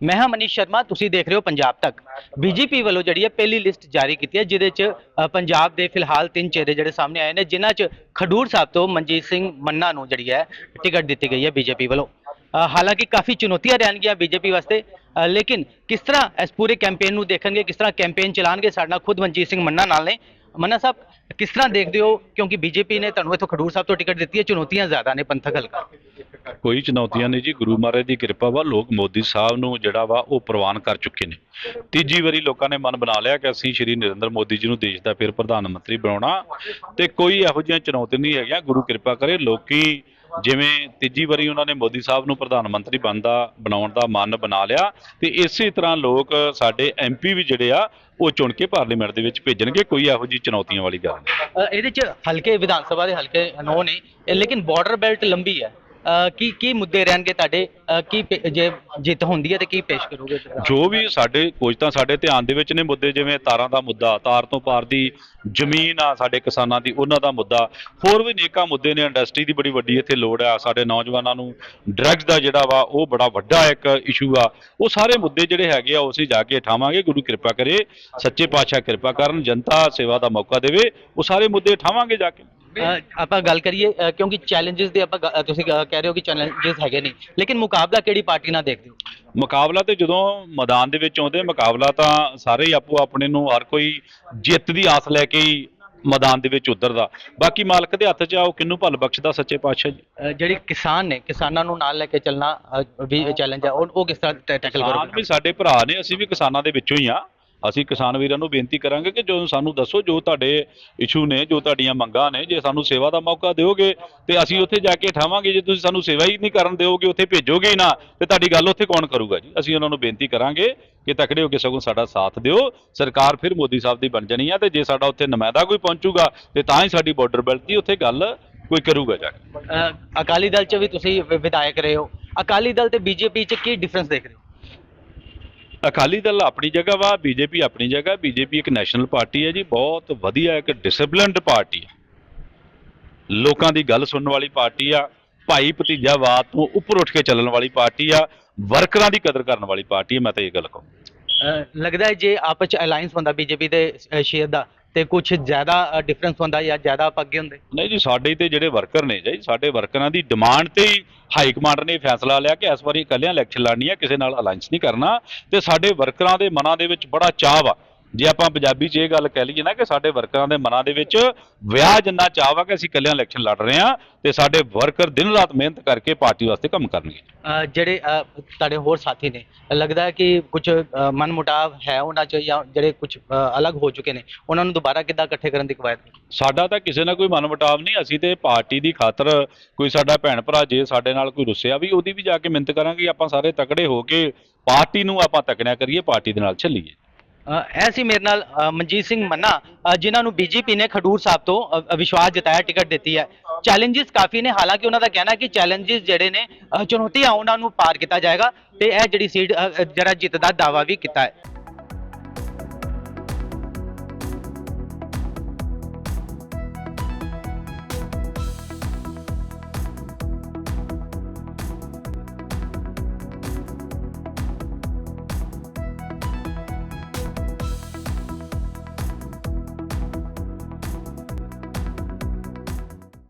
ਮੈਂ ਹਾਂ ਮਨੀਸ਼ ਸ਼ਰਮਾ, ਤੁਸੀਂ ਦੇਖ ਰਹੇ ਹੋ ਪੰਜਾਬ ਤੱਕ। ਬੀਜੇਪੀ ਵੱਲੋਂ ਜਿਹੜੀ ਹੈ ਪਹਿਲੀ ਲਿਸਟ ਜਾਰੀ ਕੀਤੀ ਹੈ, ਜਿਹਦੇ 'ਚ ਪੰਜਾਬ ਦੇ ਫਿਲਹਾਲ ਤਿੰਨ ਚਿਹਰੇ ਜਿਹੜੇ ਸਾਹਮਣੇ ਆਏ ਨੇ, ਜਿਨ੍ਹਾਂ 'ਚ ਖਡੂਰ ਸਾਹਿਬ ਤੋਂ ਮਨਜੀਤ ਸਿੰਘ ਮੰਨਾ ਨੂੰ ਜਿਹੜੀ ਹੈ ਟਿਕਟ ਦਿੱਤੀ ਗਈ ਹੈ ਬੀਜੇਪੀ ਵੱਲੋਂ। ਹਾਲਾਂਕਿ ਕਾਫੀ ਚੁਣੌਤੀਆਂ ਰਹਿਣਗੀਆਂ ਬੀਜੇਪੀ ਵਾਸਤੇ ਲੇਕਿਨ ਕਿਸ ਤਰ੍ਹਾਂ ਇਸ ਪੂਰੇ ਕੈਂਪੇਨ ਨੂੰ ਦੇਖਣਗੇ, ਕਿਸ ਤਰ੍ਹਾਂ ਕੈਂਪੇਨ ਚਲਾਣਗੇ, ਸਾਡੇ ਨਾਲ ਖੁਦ ਮਨਜੀਤ ਸਿੰਘ ਮੰਨਾ ਨਾਲ ਨੇ। ਮੰਨਾ ਸਾਹਿਬ, ਕਿਸ ਤਰ੍ਹਾਂ ਦੇਖਦੇ ਹੋ? ਕਿਉਂਕਿ ਬੀਜੇਪੀ ਨੇ ਤੁਹਾਨੂੰ ਇੱਥੋਂ ਖਡੂਰ ਸਾਹਿਬ ਤੋਂ ਟਿਕਟ ਦਿੱਤੀ ਹੈ, ਚੁਣੌਤੀਆਂ ਜ਼ਿਆਦਾ ਨੇ ਪੰਥਕ ਹਲਕਾ। ਕੋਈ ਚੁਣੌਤੀਆਂ ਨਹੀਂ ਜੀ। ਗੁਰੂ ਮਹਾਰਾਜ ਦੀ ਕਿਰਪਾ ਵਾ, ਲੋਕ ਮੋਦੀ ਸਾਹਿਬ ਨੂੰ ਜਿਹੜਾ ਵਾ, ਉਹ ਪ੍ਰਵਾਨ ਕਰ ਚੁੱਕੇ ਨੇ। ਤੀਜੀ ਵਾਰੀ ਲੋਕਾਂ ਨੇ ਮਨ ਬਣਾ ਲਿਆ ਕਿ ਅਸੀਂ ਸ਼੍ਰੀ ਨਰਿੰਦਰ ਮੋਦੀ ਜੀ ਨੂੰ ਦੇਸ਼ ਦਾ ਫਿਰ ਪ੍ਰਧਾਨ ਮੰਤਰੀ ਬਣਾਉਣਾ। ਤੇ ਕੋਈ ਇਹੋ ਜਿਹੀਆਂ ਚੁਣੌਤੀਆਂ ਨਹੀਂ ਹੈਗੀਆਂ। ਗੁਰੂ ਕਿਰਪਾ ਕਰੇ, ਲੋਕੀ ਜਿਵੇਂ ਤੀਜੀ ਵਾਰੀ ਉਹਨਾਂ ਨੇ ਮੋਦੀ ਸਾਹਿਬ ਨੂੰ ਪ੍ਰਧਾਨ ਮੰਤਰੀ ਬਣਦਾ, ਬਣਾਉਣ ਦਾ ਮਨ ਬਣਾ ਲਿਆ, ਤੇ ਇਸੇ ਤਰ੍ਹਾਂ ਲੋਕ ਸਾਡੇ ਐਮਪੀ ਵੀ ਜਿਹੜੇ ਆ, ਉਹ ਚੁਣ ਕੇ ਪਾਰਲੀਮੈਂਟ ਦੇ ਵਿੱਚ ਭੇਜਣਗੇ। ਕੋਈ ਇਹੋ ਜਿਹੀ ਚੁਣੌਤੀਆਂ ਵਾਲੀ ਗੱਲ ਨਹੀਂ। ਇਹਦੇ ਚ ਹਲਕੇ ਵਿਧਾਨ ਸਭਾ ਦੇ ਹਲਕੇ ਨੋ ਨੇ ਲੇਕਿਨ ਬਾਰਡਰ ਬੈਲਟ ਲੰਬੀ ਹੈ। ਕੀ ਕੀ ਮੁੱਦੇ ਰਹਿਣਗੇ ਤੁਹਾਡੇ? ਅ, ਕੀ ਪੇ- ਜੇ ਜਿੱਤ ਹੁੰਦੀ ਹੈ ਤੇ ਕੀ ਪੇਸ਼ ਕਰੋਗੇ? ਜੋ ਵੀ ਸਾਡੇ ਕੁਝ ਤਾਂ ਸਾਡੇ ਧਿਆਨ ਦੇ ਵਿੱਚ ਨੇ ਮੁੱਦੇ ਜਿਵੇਂ ਤਾਰਾਂ ਦਾ ਮੁੱਦਾ ਤਾਰ ਤੋਂ ਪਾਰ ਦੀ ਜ਼ਮੀਨ ਆ ਸਾਡੇ ਕਿਸਾਨਾਂ ਦੀ ਉਹਨਾਂ ਦਾ ਮੁੱਦਾ। ਹੋਰ ਵੀ ਨੇਕਾਂ ਮੁੱਦੇ ਨੇ ਇੰਡਸਟਰੀ ਦੀ ਬੜੀ ਵੱਡੀ ਇੱਥੇ ਲੋੜ ਆ ਸਾਡੇ ਨੌਜਵਾਨਾਂ ਨੂੰ ਡਰੱਗਸ ਦਾ ਜਿਹੜਾ ਵਾ ਉਹ ਬੜਾ ਵੱਡਾ ਇੱਕ ਇਸ਼ੂ ਆ। ਉਹ ਸਾਰੇ ਮੁੱਦੇ ਜਿਹੜੇ ਹੈਗੇ ਆ ਉਹ ਅਸੀਂ ਜਾ ਕੇ ਠਾਵਾਂਗੇ ਗੁਰੂ ਕਿਰਪਾ ਕਰੇ ਸੱਚੇ ਪਾਤਸ਼ਾਹ ਕਿਰਪਾ ਕਰਨ ਜਨਤਾ ਸੇਵਾ ਦਾ ਮੌਕਾ ਦੇਵੇ ਉਹ ਸਾਰੇ ਮੁੱਦੇ ਠਾਵਾਂਗੇ ਜਾ ਕੇ। ਆਪਾਂ ਗੱਲ ਕਰੀਏ ਕਿਉਂਕਿ ਚੈਲੰਜਸ ਦੇ ਆਪਾਂ ਤੁਸੀਂ ਕਹਿ ਰਹੇ ਹੋ ਕਿ ਚੈਲੰਜਸ ਹੈਗੇ ਨੇ ਲੇਕਿਨ ਮੁਕਾਬਲਾ ਕਿਹੜੀ ਪਾਰਟੀ ਨਾਲ ਦੇਖਦੇ ਹੋ? ਮੁਕਾਬਲਾ ਤੇ ਜਦੋਂ ਮੈਦਾਨ ਦੇ ਵਿੱਚ ਆਉਂਦੇ ਮੁਕਾਬਲਾ ਤਾਂ ਸਾਰੇ ਹੀ ਆਪੋ ਆਪਣੇ ਨੂੰ ਹਰ ਕੋਈ ਜਿੱਤ ਦੀ ਆਸ ਲੈ ਕੇ ਹੀ ਮੈਦਾਨ ਦੇ ਵਿੱਚ ਉਤਰਦਾ ਬਾਕੀ ਮਾਲਕ ਦੇ ਹੱਥ 'ਚ ਆ ਉਹ ਕਿੰਨੂੰ ਭਲ ਬਖਸ਼ਦਾ ਸੱਚੇ ਪਾਤਸ਼ਾਹ ਜੀ? ਜਿਹੜੀ ਕਿਸਾਨ ਨੇ ਕਿਸਾਨਾਂ ਨੂੰ ਨਾਲ ਲੈ ਕੇ ਚੱਲਣਾ ਵੀ ਚੈਲੰਜ ਹੈ ਉਹ ਕਿਸ ਤਰ੍ਹਾਂ ਟੈਕਲ ਕਰੋਗੇ? ਵੀ ਸਾਡੇ ਭਰਾ ਨੇ ਅਸੀਂ ਵੀ ਕਿਸਾਨਾਂ ਦੇ ਵਿੱਚੋਂ ਹੀ ਆ। ਅਸੀਂ ਕਿਸਾਨ ਵੀਰਾਂ ਨੂੰ ਬੇਨਤੀ ਕਰਾਂਗੇ ਕਿ ਜੋ ਸਾਨੂੰ ਦੱਸੋ, ਜੋ ਤੁਹਾਡੇ ਇਸ਼ੂ ਨੇ, ਜੋ ਤੁਹਾਡੀਆਂ ਮੰਗਾਂ ਨੇ, ਜੇ ਸਾਨੂੰ ਸੇਵਾ ਦਾ ਮੌਕਾ ਦਿਓਗੇ ਤੇ ਅਸੀਂ ਉੱਥੇ ਜਾ ਕੇ ਠਾਵਾਂਗੇ। ਜੇ ਤੁਸੀਂ ਸਾਨੂੰ ਸੇਵਾ ਹੀ ਨਹੀਂ ਕਰਨ ਦਿਓਗੇ, ਉੱਥੇ ਭੇਜੋਗੇ ਹੀ ਨਾ, ਤੇ ਤੁਹਾਡੀ ਗੱਲ ਉੱਥੇ ਕੌਣ ਕਰੂਗਾ ਜੀ? ਅਸੀਂ ਉਹਨਾਂ ਨੂੰ ਬੇਨਤੀ ਕਰਾਂਗੇ ਕਿ ਤਕੜੇ ਹੋ ਕੇ ਸਗੋਂ ਸਾਡਾ ਸਾਥ ਦਿਓ। ਸਰਕਾਰ ਫਿਰ ਮੋਦੀ ਸਾਹਿਬ ਦੀ ਬਣ ਜਾਣੀ ਆ ਤੇ ਜੇ ਸਾਡਾ ਉੱਥੇ ਨੁਮਾਇੰਦਾ ਕੋਈ ਪਹੁੰਚੂਗਾ, ਤੇ ਤਾਂ ਹੀ ਸਾਡੀ ਬਾਰਡਰ ਬੈਲਟ ਦੀ ਉੱਥੇ ਗੱਲ ਕੋਈ ਕਰੂਗਾ ਜਾ ਕੇ। ਅਕਾਲੀ ਦਲ ਚ ਵੀ ਤੁਸੀਂ ਵਿਧਾਇਕ ਰਹੇ ਹੋ। ਅਕਾਲੀ ਦਲ ਤੇ ਬੀਜੇਪੀ ਚ ਕੀ ਡਿਫਰੈਂਸ ਦੇਖ ਰਹੇ ਹੋ? ਅਕਾਲੀ ਦਲ ਆਪਣੀ ਜਗ੍ਹਾ ਵਾ, ਬੀਜੇਪੀ ਆਪਣੀ ਜਗ੍ਹਾ, ਬੀਜੇਪੀ ਇੱਕ ਨੈਸ਼ਨਲ ਪਾਰਟੀ ਹੈ ਜੀ, ਬਹੁਤ ਵਧੀਆ ਇੱਕ ਡਿਸਪਲਿਨਡ ਪਾਰਟੀ ਹੈ। ਲੋਕਾਂ ਦੀ ਗੱਲ ਸੁਣਨ ਵਾਲੀ ਪਾਰਟੀ ਆ, ਭਾਈ ਭਤੀਜਾਵਾਦ ਤੋਂ ਉੱਪਰ ਉੱਠ ਕੇ ਚੱਲਣ ਵਾਲੀ ਪਾਰਟੀ ਆ, ਵਰਕਰਾਂ ਦੀ ਕਦਰ ਕਰਨ ਵਾਲੀ ਪਾਰਟੀ ਹੈ, ਮੈਂ ਤਾਂ ਇਹ ਗੱਲ ਕਹੂੰ। ਲੱਗਦਾ ਹੈ ਜੇ ਆਪਸ ਚ ਅਲਾਈਅੰਸ ਹੁੰਦਾ ਬੀਜੇਪੀ ਦੇ ਸ਼ੇਅਰ ਦਾ ਤੇ ਕੁਝ ਜ਼ਿਆਦਾ ਡਿਫਰੈਂਸ ਹੁੰਦਾ ਜਾਂ ਜ਼ਿਆਦਾ ਆਪਾਂ ਅੱਗੇ ਹੁੰਦੇ? ਨਹੀਂ ਜੀ, ਸਾਡੇ ਤੇ ਜਿਹੜੇ ਵਰਕਰ ਨੇ ਜੀ, ਸਾਡੇ ਵਰਕਰਾਂ ਦੀ ਡਿਮਾਂਡ ਤੇ ਹੀ ਹਾਈ ਕਮਾਂਡ ਨੇ ਫੈਸਲਾ ਲਿਆ ਕਿ ਇਸ ਵਾਰੀ ਇਕੱਲਿਆਂ ਇਲੈਕਸ਼ਨ ਲੜਨੀ ਹੈ ਕਿਸੇ ਨਾਲ ਅਲਾਈਅੰਸ ਨਹੀਂ ਕਰਨਾ ਤੇ ਸਾਡੇ ਵਰਕਰਾਂ ਦੇ ਮਨਾਂ ਦੇ ਵਿੱਚ ਬੜਾ ਚਾਅ ਵਾ ਜੇ ਆਪਾਂ ਪੰਜਾਬੀ 'ਚ ਇਹ ਗੱਲ ਕਹਿ ਲਈਏ ਨਾ ਕਿ ਸਾਡੇ ਵਰਕਰਾਂ ਦੇ ਮਨਾਂ ਦੇ ਵਿੱਚ ਵਿਆਹ ਜਿੰਨਾ ਚਾਅ ਵਾ ਕਿ ਅਸੀਂ ਇਕੱਲਿਆਂ ਇਲੈਕਸ਼ਨ ਲੜ ਰਹੇ ਹਾਂ ਤੇ ਸਾਡੇ ਵਰਕਰ ਦਿਨ ਰਾਤ ਮਿਹਨਤ ਕਰਕੇ ਪਾਰਟੀ ਵਾਸਤੇ ਕੰਮ ਕਰਨਗੇ। ਜਿਹੜੇ ਤੁਹਾਡੇ ਹੋਰ ਸਾਥੀ ਨੇ ਲੱਗਦਾ ਹੈ ਕਿ ਕੁਝ ਮਨਮੁਟਾਵ ਹੈ ਉਹਨਾਂ ਚ ਜਾਂ ਜਿਹੜੇ ਕੁਝ ਅਲੱਗ ਹੋ ਚੁੱਕੇ ਨੇ ਉਹਨਾਂ ਨੂੰ ਦੁਬਾਰਾ ਕਿੱਦਾਂ ਇਕੱਠੇ ਕਰਨ ਦੀ ਕਵਾਇਦ? ਸਾਡਾ ਤਾਂ ਕਿਸੇ ਨਾਲ ਕੋਈ ਮਨਮੁਟਾਵ ਨਹੀਂ ਅਸੀਂ ਤੇ ਪਾਰਟੀ ਦੀ ਖਾਤਰ ਕੋਈ ਸਾਡਾ ਭੈਣ ਭਰਾ ਜੇ ਸਾਡੇ ਨਾਲ ਕੋਈ ਰੁੱਸਿਆ ਵੀ ਉਹਦੀ ਵੀ ਜਾ ਕੇ ਮਿਹਨਤ ਕਰਾਂਗੇ ਆਪਾਂ ਸਾਰੇ ਤਕੜੇ ਹੋ ਕੇ ਪਾਰਟੀ ਨੂੰ ਆਪਾਂ ਤਕੜਿਆ ਕਰੀਏ ਪਾਰਟੀ ਦੇ ਨਾਲ ਚੱਲੀਏ। ਅ, ਇਹ ਸੀ ਮੇਰੇ ਨਾਲ ਮਨਜੀਤ ਸਿੰਘ ਮੰਨਾ ਅ, ਜਿਨ੍ਹਾਂ ਨੂੰ ਬੀਜੇਪੀ ਨੇ ਖਡੂਰ ਸਾਹਿਬ ਤੋਂ ਵਿਸ਼ਵਾਸ ਜਤਾਇਆ ਟਿਕਟ ਦਿੱਤੀ ਹੈ। ਚੈਲੰਜਸ ਕਾਫੀ ਨੇ ਹਾਲਾਂਕਿ ਉਹਨਾਂ ਦਾ ਕਹਿਣਾ ਕਿ ਚੈਲੰਜਸ ਜਿਹੜੇ ਨੇ ਚੁਣੌਤੀਆਂ ਉਹਨਾਂ ਨੂੰ ਪਾਰ ਕੀਤਾ ਜਾਏਗਾ ਤੇ ਇਹ ਜਿਹੜੀ ਸੀਟ ਜਿਹੜਾ ਜਿੱਤ ਦਾ ਦਾਵਾ ਵੀ ਕੀਤਾ ਹੈ।